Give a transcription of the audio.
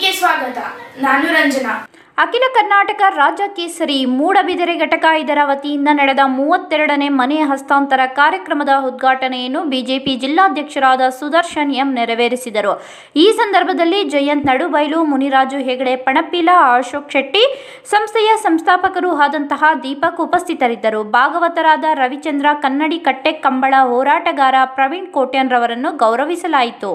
ಸುದ್ದಿಗೆ ಸ್ವಾಗತ. ನಾನು ರಂಜನಾ. ಅಖಿಲ ಕರ್ನಾಟಕ ರಾಜ್ಯ ಕೇಸರಿ ಮೂಡಬಿದಿರೆ ಘಟಕ ಇದರ ವತಿಯಿಂದ ನಡೆದ ಮೂವತ್ತೆರಡನೇ ಮನೆ ಹಸ್ತಾಂತರ ಕಾರ್ಯಕ್ರಮದ ಉದ್ಘಾಟನೆಯನ್ನು ಬಿಜೆಪಿ ಜಿಲ್ಲಾಧ್ಯಕ್ಷರಾದ ಸುದರ್ಶನ್ ಎಂ ನೆರವೇರಿಸಿದರು. ಈ ಸಂದರ್ಭದಲ್ಲಿ ಜಯಂತ್ ನಡುಬೈಲು, ಮುನಿರಾಜು ಹೆಗಡೆ ಪಣಪಿಲ ಅಶೋಕ್ ಶೆಟ್ಟಿ, ಸಂಸ್ಥೆಯ ಸಂಸ್ಥಾಪಕರು ಆದಂತಹ ದೀಪಕ್ ಉಪಸ್ಥಿತರಿದ್ದರು. ಭಾಗವತರಾದ ರವಿಚಂದ್ರ ಕನ್ನಡಿ ಕಟ್ಟೆ ಕಂಬಳ ಹೋರಾಟಗಾರ ಪ್ರವೀಣ್ ಕೋಟ್ಯನ್ರವರನ್ನು ಗೌರವಿಸಲಾಯಿತು.